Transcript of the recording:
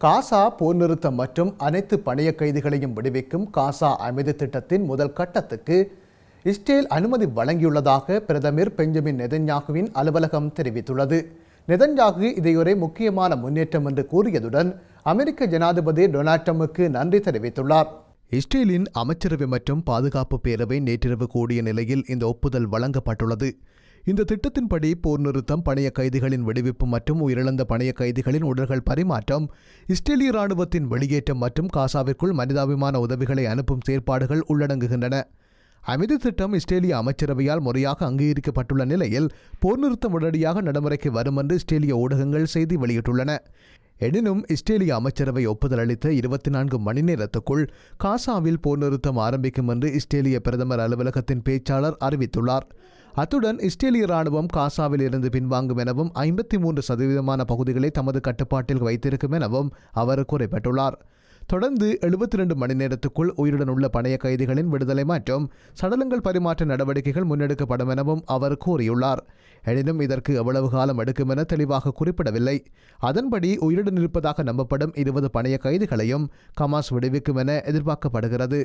காசா போர் நிறுத்தம் மற்றும் அனைத்து பணைய கைதிகளையும் விடுவிக்கும் காசா அமைதி திட்டத்தின் முதல் கட்டத்துக்கு இஸ்ரேல் அனுமதி வழங்கியுள்ளதாக பிரதமர் பெஞ்சமின் நெதன்யாகுவின் அலுவலகம் தெரிவித்துள்ளது. நெதன்யாகு இதையொரு முக்கியமான முன்னேற்றம் என்று கூறியதுடன் அமெரிக்க ஜனாதிபதி டொனால்ட் ட்ரம்புக்கு நன்றி தெரிவித்துள்ளார். இஸ்ரேலின் அமைச்சரவை மற்றும் பாதுகாப்பு பேரவை நேற்றிரவு கூடிய நிலையில் இந்த ஒப்புதல் வழங்கப்பட்டுள்ளது. இந்த திட்டத்தின்படி போர் நிறுத்தம் பணைய கைதிகளின் விடுவிப்பு மற்றும் உயிரிழந்த பணைய கைதிகளின் உடல்கள் பரிமாற்றம் இஸ்ரேலிய ராணுவத்தின் வெளியேற்றம் மற்றும் காசாவிற்குள் மனிதாபிமான உதவிகளை அனுப்பும் செயற்பாடுகள் உள்ளடங்குகின்றன. அமைதி திட்டம் இஸ்ரேலிய அமைச்சரவையால் முறையாக அங்கீகரிக்கப்பட்டுள்ள நிலையில் போர் நிறுத்தம் உடனடியாக நடைமுறைக்கு வரும் என்று இஸ்ரேலிய ஊடகங்கள் செய்தி வெளியிட்டுள்ளன. எனினும் இஸ்ரேலிய அமைச்சரவை ஒப்புதல் அளித்த இருபத்தி நான்கு மணி நேரத்துக்குள் காசாவில் போர் நிறுத்தம் ஆரம்பிக்கும் என்று இஸ்ரேலிய பிரதமர் அலுவலகத்தின் பேச்சாளர் அறிவித்துள்ளார். அத்துடன் இஸ்ரேலிய ராணுவம் காசாவில் இருந்து பின்வாங்கும் எனவும் ஐம்பத்தி மூன்று சதவீதமான பகுதிகளை தமது கட்டுப்பாட்டில் வைத்திருக்கும் எனவும் அவர் குறிப்பிட்டுள்ளார். தொடர்ந்து எழுபத்தி ரெண்டு மணி நேரத்துக்குள் உயிருடன் உள்ள பணைய கைதிகளின் விடுதலை மற்றும் சடலங்கள் பரிமாற்ற நடவடிக்கைகள் முன்னெடுக்கப்படும் எனவும் அவர் கூறியுள்ளார். எனினும் இதற்கு எவ்வளவு காலம் எடுக்கும் என தெளிவாக குறிப்பிடவில்லை. அதன்படி உயிருடன் இருப்பதாக நம்பப்படும் இருபது பணைய கைதிகளையும் கமாஸ் விடுவிக்கும் என எதிர்பார்க்கப்படுகிறது.